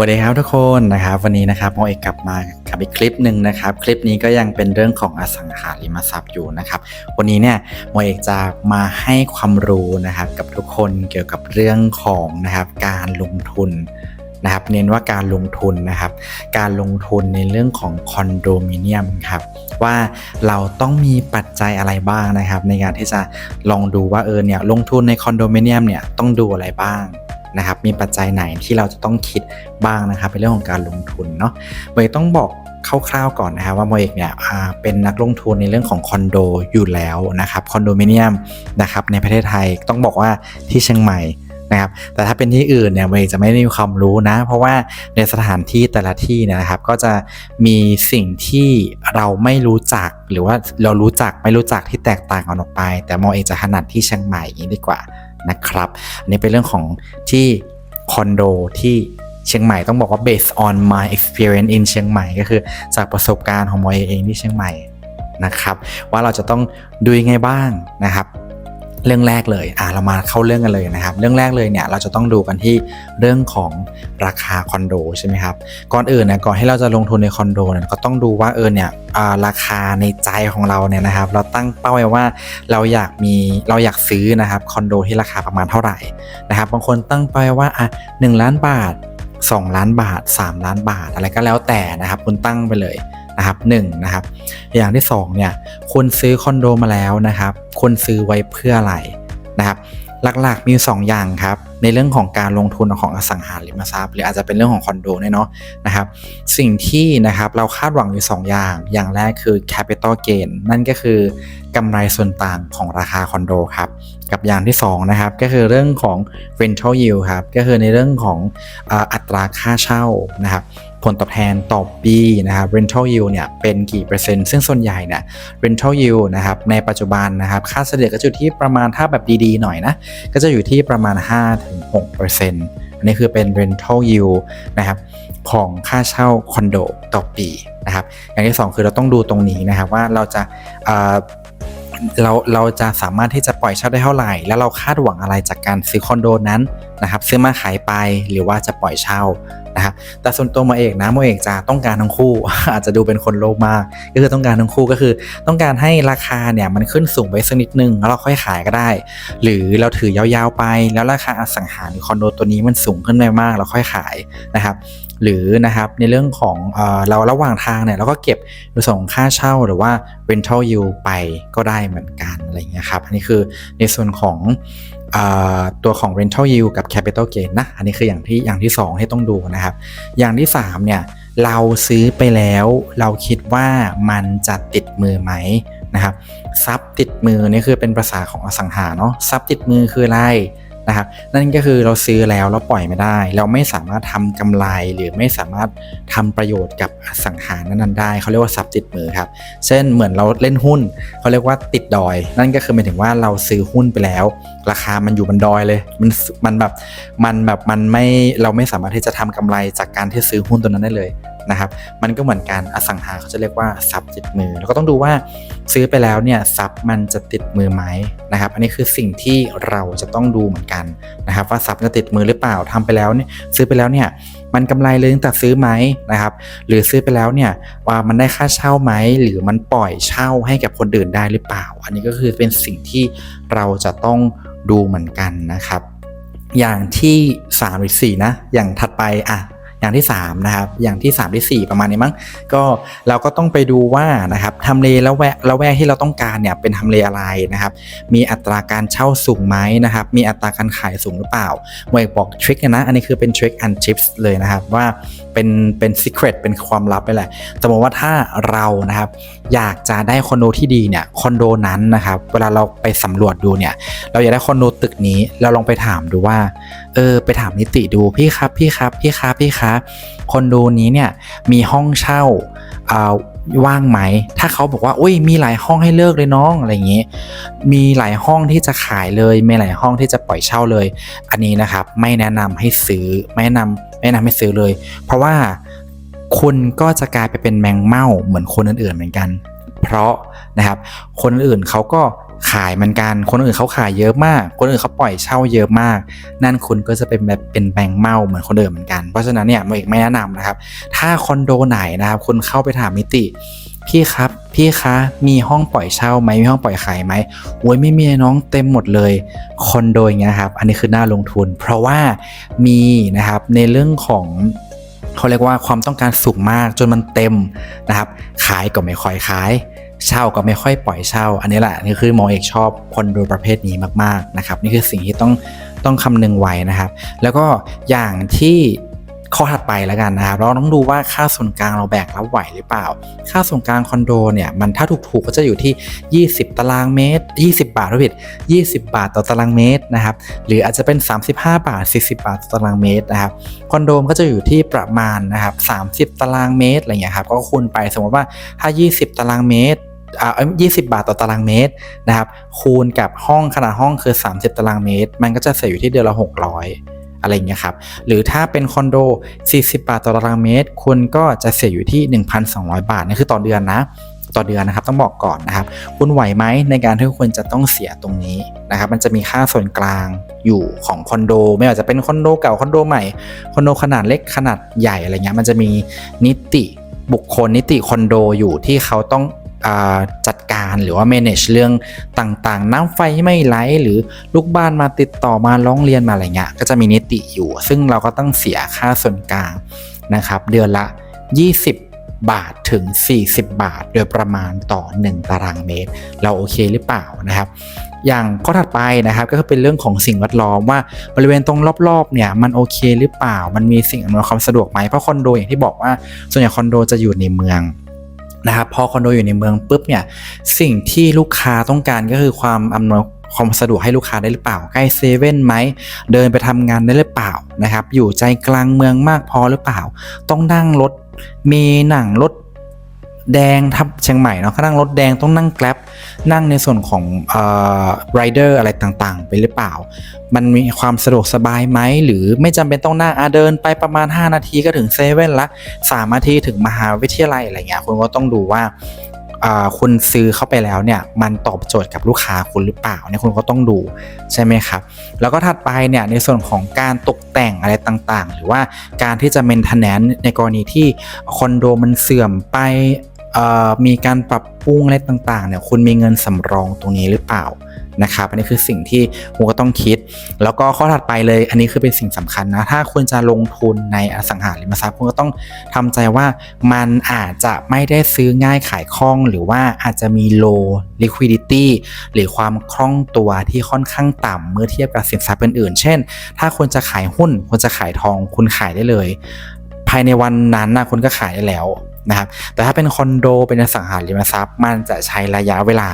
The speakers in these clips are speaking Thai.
สวัสดีครับทุกคนนะครับวันนี้นะครับโมเอกกลับมากับอีกคลิปหนึ่งนะครับ คลิปนี้ก็ยังเป็นเรื่องของอสังหาริมทรัพย์อยู่นะครับ วันนี้เนี่ยโมเอกจะมาให้ความรู้นะครับกับทุกคนเกี่ยวกับเรื่องของนะครับการลงทุนนะครับ เน้นว่าการลงทุนนะครับ การลงทุนในเรื่องของคอนโดมิเนียมครับว่าเราต้องมีปัจจัยอะไรบ้างนะครับ ในการที่จะลองดูว่าเออเนี่ยลงทุนในคอนโดมิเนียมเนี่ยต้องดูอะไรบ้าง นะครับ มีปัจจัยไหนที่เราจะต้องคิดบ้างนะครับเป็นเรื่องของการลงทุนเนาะโมเอกต้องบอกคร่าวๆก่อนนะครับว่าโมเอกเนี่ยเป็นนักลงทุนในเรื่องของคอนโดอยู่แล้วนะครับคอนโดมิเนียมนะครับในประเทศไทยต้องบอกว่าที่เชียงใหม่นะครับแต่ถ้าเป็นที่อื่นเนี่ยโมเอกจะไม่ได้มีความรู้นะ เพราะว่าในสถานที่แต่ละที่เนี่ยนะครับ ก็จะมีสิ่งที่เราไม่รู้จักหรือว่าเรารู้จักไม่รู้จักที่แตกต่างกันออกไป แต่โมเอกจะถนัดที่เชียงใหม่อย่างนี้ดีกว่า นะครับอันนี้เป็นเรื่องของที่คอนโดที่เชียงใหม่ต้องบอกว่า based on my experience in เชียงใหม่ก็คือจากประสบการณ์ของโมเองที่เชียงใหม่นะครับ ว่าเราจะต้องดูยังไงบ้างนะครับ เรื่องแรกเลยอะเรามาเข้าเรื่องกันเลยนะครับ เรื่องแรกเลยเนี่ยเราจะต้องดูกันที่เรื่องของราคาคอนโดใช่ไหมครับ ก่อนอื่นนะก่อนที่เราจะลงทุนในคอนโดเนี่ยก็ต้องดูว่าเออเนี่ยอ่าราคาในใจของเราเนี่ยนะครับ เราตั้งเป้าไว้ว่าเราอยากมีเราอยากซื้อนะครับคอนโดที่ราคาประมาณเท่าไหร่นะครับ บางคนตั้งเป้าไว้ว่าอะหนึ่งล้านบาท 2 ล้านบาท 3 ล้านบาทอะไรก็แล้วแต่นะครับคุณตั้งไปเลย นะครับหนึ่งนะครับอย่างที่สองเนี่ยคุณซื้อคอนโดมาแล้วนะครับคุณซื้อไว้เพื่ออะไรนะครับหลักๆมี 2 อย่างครับในเรื่องของการลงทุนของอสังหาริมทรัพย์หรืออาจจะเป็นเรื่องของคอนโดเนี่ยเนาะนะครับสิ่งที่นะครับเราคาดหวังอยู่ 2 อย่าง อย่างแรกคือ capital gain นั่นก็คือกำไรส่วนต่างของราคาคอนโดครับ กับอย่างที่2นะครับก็คือเรื่องของ rental yield ครับก็คือในเรื่องของอัตราค่าเช่านะครับผลตอบแทนต่อปีนะครับ rental yield เนี่ยเป็นกี่เปอร์เซ็นต์ ซึ่งส่วนใหญ่เนี่ย rental yield นะครับในปัจจุบันนะครับค่าเฉลี่ยก็จะอยู่ที่ประมาณถ้าแบบดีๆหน่อยนะก็จะอยู่ที่ประมาณ 5-6%อันนี้คือเป็น rental yield นะครับของค่าเช่าคอนโดต่อปีนะครับอย่างที่ 2 คือเราต้องดูตรงนี้นะครับว่าเราจะ เราเราจะสามารถที่จะปล่อยเช่าได้เท่าไหร่ แล้วเราคาดหวังอะไรจากการซื้อคอนโดนั้นนะครับซื้อมาขายไปหรือว่าจะปล่อยเช่านะครับแต่ส่วนตัวโมเอกนะโมเอกจะต้องการทั้งคู่ อาจจะดูเป็นคนโลภมาก ก็คือต้องการทั้งคู่ก็คือ ต้องการให้ราคาเนี่ยมันขึ้นสูงไปสักนิดนึงแล้วเราค่อยขายก็ได้ หรือเราถือยาวๆไป แล้วราคาอสังหาหรือคอนโดตัวนี้มันสูงขึ้นไปมากเราค่อยขายนะครับหรือนะครับในเรื่องของเอเราระหว่างทางเนี่ยเราก็เก็บในส่วนของค่าเช่าหรือว่า rental yield ไปก็ได้เหมือนกันอะไรเงี้ยครับอันนี้คือในส่วนของ ตัวของ rental yield กับ capital gain นะ อันนี้คืออย่างที่อย่างที่สองที่ต้องดูนะครับ อย่างที่สามเนี่ย เราซื้อไปแล้วเราคิดว่ามันจะติดมือไหมนะครับซับติดมือนี่คือเป็นภาษาของอสังหาเนาะซับติดมือคืออะไร นะครับนั่นก็คือเราซื้อแล้วเราปล่อยไม่ได้ เราไม่สามารถทำกำไรหรือไม่สามารถทำประโยชน์กับอสังหานั้นๆได้เขาเรียกว่าทรัพย์ติดมือครับเช่นเหมือนเราเล่นหุ้นเขาเรียกว่าติดดอย นั่นก็คือหมายถึงว่าเราซื้อหุ้นไปแล้ว ราคามันอยู่บนดอยเลยมันมันแบบมันแบบมันไม่เราไม่สามารถที่จะทำกำไรจากการที่ซื้อหุ้นตัวนั้นได้เลย นะครับมันก็เหมือนกันอสังหาเขาจะเรียกว่าทรัพย์ติดมือ แล้วก็ต้องดูว่าซื้อไปแล้วเนี่ยทรัพย์มันจะติดมือไหมนะครับ อันนี้คือสิ่งที่เราจะต้องดูเหมือนกันนะครับ ว่าทรัพย์จะติดมือหรือเปล่าทำไปแล้วเนี่ยซื้อไปแล้วเนี่ยมันกำไรเลยตั้งแต่ซื้อไหมนะครับ หรือซื้อไปแล้วเนี่ยว่ามันได้ค่าเช่าไหมหรือมันปล่อยเช่าให้กับคนอื่นได้หรือเปล่า อันนี้ก็คือเป็นสิ่งที่เราจะต้องดูเหมือนกันนะครับ อย่างที่3หรือ4นะอย่างถัดไปอะ อย่างที่3นะครับอย่างที่ 3 ที่ 4 ประมาณนี้มั้งก็เราก็ต้องไปดูว่านะครับทำเลแล้วแวแล้วแวกที่เราต้องการเนี่ยเป็นทำเลอะไรนะครับ มีอัตราการเช่าสูงไหมนะครับ มีอัตราการขายสูงหรือเปล่าเมย์บอกทริคนะอันนี้คือเป็นทริคแอนด์ทิปส์เลยนะครับว่าเป็นเป็นซีเครตเป็นความลับไปแหละสมมติว่าถ้าเรานะครับอยากจะได้คอนโดที่ดีเนี่ยคอนโดนั้นนะครับเวลาเราไปสำรวจดูเนี่ยเราอยากได้คอนโดตึกนี้เราลองไปถามดูว่าเออไปถามนิติดูพี่ครับพี่ครับพี่ครับพี่ครับคอนโดนี้เนี่ยมีห้องเช่าว่างไหม ถ้าเขาบอกว่าอุ้ยมีหลายห้องให้เลือกเลยน้องอะไรอย่างงี้ มีหลายห้องที่จะขายเลย มีหลายห้องที่จะปล่อยเช่าเลย อันนี้นะครับไม่แนะนำให้ซื้อไม่แนะนำไม่แนะนำให้ซื้อเลย เพราะว่าคุณก็จะกลายไปเป็นแมงเม่าเหมือนคนอื่นๆเหมือนกัน เพราะนะครับคนอื่นเขาก็ ขายเหมือนกัน คนอื่นเขาขายเยอะมาก คนอื่นเขาปล่อยเช่าเยอะมาก นั่นคุณก็จะเป็นแบบเป็นแบงค์เมาเหมือนคนอื่นเหมือนกัน เพราะฉะนั้นเนี่ยโมเอกไม่แนะนำนะครับ ถ้าคอนโดไหนนะครับคุณเข้าไปถามนิติ พี่ครับ พี่คะ มีห้องปล่อยเช่าไหมมีห้องปล่อยขายไหมโอ้ยไม่มีน้องเต็มหมดเลยคอนโดอย่างเงี้ยครับ อันนี้คือน่าลงทุน เพราะว่ามีนะครับในเรื่องของเขาเรียกว่าความต้องการสูงมากจนมันเต็มนะครับ ขายก็ไม่ค่อยขาย เช่าก็ไม่ค่อยปล่อยเช่า อันนี้แหละนี่คือมองเอกชอบคอนโดประเภทนี้มากๆนะครับนี่คือสิ่งที่ต้องต้องคำนึงไว้นะครับ แล้วก็อย่างที่ข้อถัดไปแล้วกันนะครับ เราต้องดูว่าค่าส่วนกลางเราแบกรับไหวหรือเปล่า ค่าส่วนกลางคอนโดเนี่ยมันถ้าถูกๆก็จะอยู่ที่ 20 ตารางเมตร 20 บาทผิด 20 บาทต่อตารางเมตรนะครับ หรืออาจจะเป็น 35 บาท 40 บาทต่อตารางเมตรนะครับ คอนโดมก็จะอยู่ที่ประมาณนะครับ 30 ตารางเมตรอะไรเงี้ยครับ ก็คูณไปสมมติว่าถ้า 20 ตารางเมตร อ่า20บาทต่อตารางเมตรนะครับ คูณกับห้องขนาดห้องคือ 30 ตารางเมตร มันก็จะเสียอยู่ที่เดือนละ 600 อะไรเงี้ยครับ หรือถ้าเป็นคอนโด 40 บาทต่อตารางเมตร คุณก็จะเสียอยู่ที่ 1,200 บาท นี่คือต่อเดือนนะ ต่อเดือนนะครับ ต้องบอกก่อนนะครับ คุณไหวไหมในการที่คุณจะต้องเสียตรงนี้นะครับ มันจะมีค่าส่วนกลางอยู่ของคอนโด ไม่ว่าจะเป็นคอนโดเก่าคอนโดใหม่ คอนโดขนาดเล็กขนาดใหญ่อะไรเงี้ย มันจะมีนิติบุคคลนิติคอนโดอยู่ที่เขาต้อง จัดการหรือว่า manage เรื่องต่างๆ น้ำไฟไม่ไหลหรือลูกบ้านมาติดต่อมาร้องเรียนมาอะไรเงี้ยก็จะมีนิติอยู่ ซึ่งเราก็ต้องเสียค่าส่วนกลางนะครับเดือนละ 20 บาทถึง 40 บาท โดยประมาณต่อ 1 ตารางเมตร เราโอเคหรือเปล่านะครับ อย่างข้อถัดไปนะครับก็คือเป็นเรื่องของสิ่งแวดล้อมว่าบริเวณตรงรอบๆเนี่ยมันโอเคหรือเปล่า มันมีสิ่งอำนวยความสะดวกไหมเพราะคอนโดอย่างที่บอกว่าส่วนใหญ่คอนโดจะอยู่ในเมือง นะครับพอคอนโดอยู่ในเมืองปุ๊บเนี่ยสิ่งที่ลูกค้าต้องการก็คือความอำนวยความสะดวกให้ลูกค้าได้หรือเปล่า ใกล้เซเว่นไหม เดินไปทำงานได้หรือเปล่านะครับ อยู่ใจกลางเมืองมากพอหรือเปล่า ต้องนั่งรถมีหนังรถ แดงทับเชียงใหม่เนาะก็นั่งรถแดงต้องนั่งแกล็บนั่งในส่วนของเอ่อไรเดอร์อะไรต่างๆ ไปหรือเปล่า มันมีความสะดวกสบายไหม หรือไม่จำเป็นต้องนั่งอะเดินไปประมาณ 5 นาทีก็ถึงเซเว่นละ3นาทีถึงมหาวิทยาลัยอะไรเงี้ยคุณก็ต้องดูว่าอ่าคุณซื้อเข้าไปแล้วเนี่ยมันตอบโจทย์กับลูกค้าคุณหรือเปล่าเนี่ยคุณก็ต้องดูใช่ไหมครับ แล้วก็ถัดไปเนี่ยในส่วนของการตกแต่งอะไรต่างๆ หรือว่าการที่จะเมนเทนแนนในกรณีที่คอนโดมันเสื่อมไป มีการปรับปรุงอะไรต่างๆเนี่ยคุณมีเงินสำรองตรงนี้หรือเปล่านะครับอันนี้คือสิ่งที่คุณก็ต้องคิด แล้วก็ข้อถัดไปเลย อันนี้คือเป็นสิ่งสำคัญนะ ถ้าคุณจะลงทุนในอสังหาริมทรัพย์คุณก็ต้องทำใจว่ามันอาจจะไม่ได้ซื้อง่ายขายคล่อง หรือว่าอาจจะมี low liquidity หรือความคล่องตัวที่ค่อนข้างต่ำเมื่อเทียบกับสินทรัพย์อื่นๆ เช่น ถ้าคุณจะขายหุ้นคุณจะขายทองคุณขายได้เลย ภายในวันนั้นนะคุณก็ขายได้แล้ว นะครับแต่ถ้าเป็นคอนโดเป็นอสังหาริมทรัพย์ มันจะใช้ระยะเวลา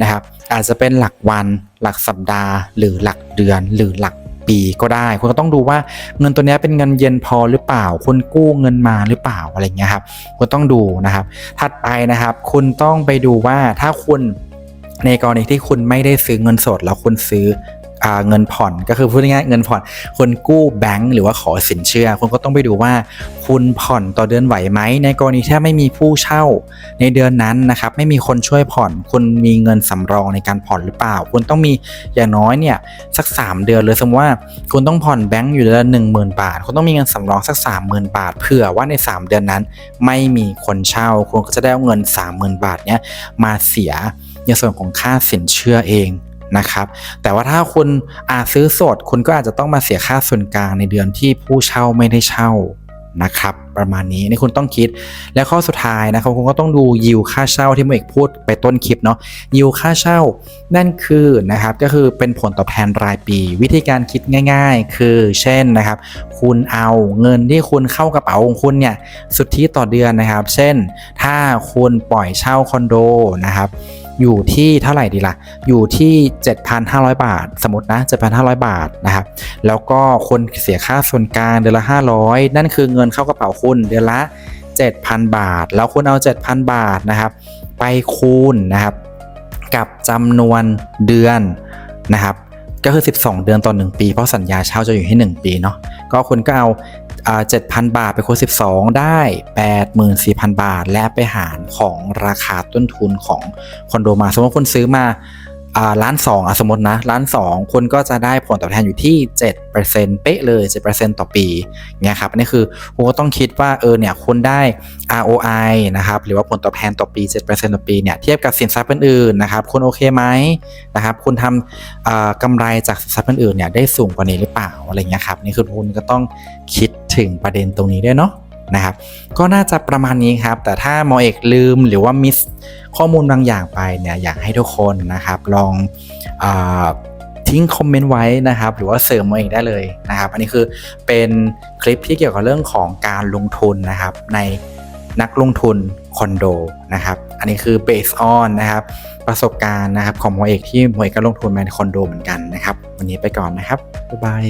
นะครับ อาจจะเป็นหลักวันหลักสัปดาห์ หรือหลักเดือนหรือหลักปีก็ได้ คุณก็ต้องดูว่าเงินตัวนี้เป็นเงินเย็นพอหรือเปล่า คุณกู้เงินมาหรือเปล่าอะไรเงี้ยครับคุณต้องดูนะครับ ถัดไปนะครับ คุณต้องไปดูว่าถ้าคุณในกรณีที่คุณไม่ได้ซื้อเงินสดแล้วคุณซื้อ เงินผ่อนก็คือพูดง่ายๆเงินผ่อนคนกู้แบงก์หรือว่าขอสินเชื่อคุณก็ต้องไปดูว่า คุณผ่อนต่อเดือนไหวไหมในกรณีที่ไม่มีผู้เช่าในเดือนนั้นนะครับไม่มีคนช่วยผ่อน คุณมีเงินสำรองในการผ่อนหรือเปล่า คุณต้องมีอย่างน้อยเนี่ยสัก 3 เดือนเลยสมมติว่าคุณต้องผ่อนแบงก์อยู่เดือนละหนึ่งหมื่นบาท คุณต้องมีเงินสำรองสัก 30,000 บาท เผื่อว่าใน 3 เดือนนั้น ไม่มีคนเช่า คุณก็จะได้เอาเงิน 30,000 บาทเนี้ยมาเสียในส่วนของค่าสินเชื่อเอง นะครับ แต่ว่าถ้าคุณอาซื้อสด คุณก็อาจจะต้องมาเสียค่าส่วนกลางในเดือนที่ผู้เช่าไม่ได้เช่านะครับ ประมาณนี้นี่คุณต้องคิด และข้อสุดท้ายนะครับคุณก็ต้องดูยิวค่าเช่าที่เมื่อเอกพูดไปต้นคลิปเนาะยิวค่าเช่านั่นคือนะครับก็คือเป็นผลตอบแทนรายปี วิธีการคิดง่าย ๆ คือเช่นนะครับคุณเอาเงินที่คุณเข้ากระเป๋าของคุณเนี่ยสุทธิต่อเดือนนะครับ เช่นถ้าคุณปล่อยเช่าคอนโดนะครับ อยู่ที่เท่าไหร่ดีละ่ะ อยู่ที่ 7,500 บาท สมมตินะ 7,500 บาทนะครับ แล้วก็คนเสียค่าส่วนกลางเดือนละ 500 นั่นคือเงินเข้ากระเป๋าคุณเดือนละ 7,000 บาท แล้วคุณเอา 7,000 บาทนะครับ ไปคูณนะครับ กับจำนวนเดือนนะครับ ก็คือ 12 เดือนต่อ 1 ปี เพราะสัญญาเช่าจะอยู่ที่ 1 ปีเนาะ ก็คุณก็เอา เจ็ดพันบาทไปคูณ12 ได้ 84,000 บาท และไปหารของราคาต้นทุนของคอนโดมา สมมติคุณซื้อมาอ่า ล้านสองอสมมตินะล้านสองคุณก็จะได้ผลตอบแทนอยู่ที่ 7%เป๊ะเลย7%ต่อปีเนี่ยครับอันนี้คือคุณก็ต้องคิดว่าเออเนี่ยคุณได้ ROI นะครับหรือว่าผลตอบแทนต่อปี 7%ต่อปีเนี่ยเทียบกับสินทรัพย์อื่นๆนะครับคุณโอเคไหมนะครับคุณทำกำไรจากสินทรัพย์อื่นๆเนี่ยได้สูงกว่านี้หรือเปล่าอะไรเงี้ยครับนี่คือคุณก็ต้องคิดถึงประเด็นตรงนี้ด้วยเนาะ นะครับ ก็น่าจะประมาณนี้ครับ แต่ถ้าหมอเอกลืมหรือว่ามิสข้อมูลบางอย่างไปเนี่ยอยากให้ทุกคนนะครับลองอทิ้งคอมเมนต์ไว้นะครับ หรือว่าเสริมหมอเอกได้เลยนะครับ อันนี้คือเป็นคลิปที่เกี่ยวกับเรื่องของการลงทุนนะครับ ในนักลงทุนคอนโดนะครับ อันนี้คือ based on นะครับ ประสบการณ์นะครับของหมอเอกที่หมอเอกก็ลงทุนมาในคอนโดเหมือนกันนะครับ วันนี้ไปก่อนนะครับ บ๊ายบาย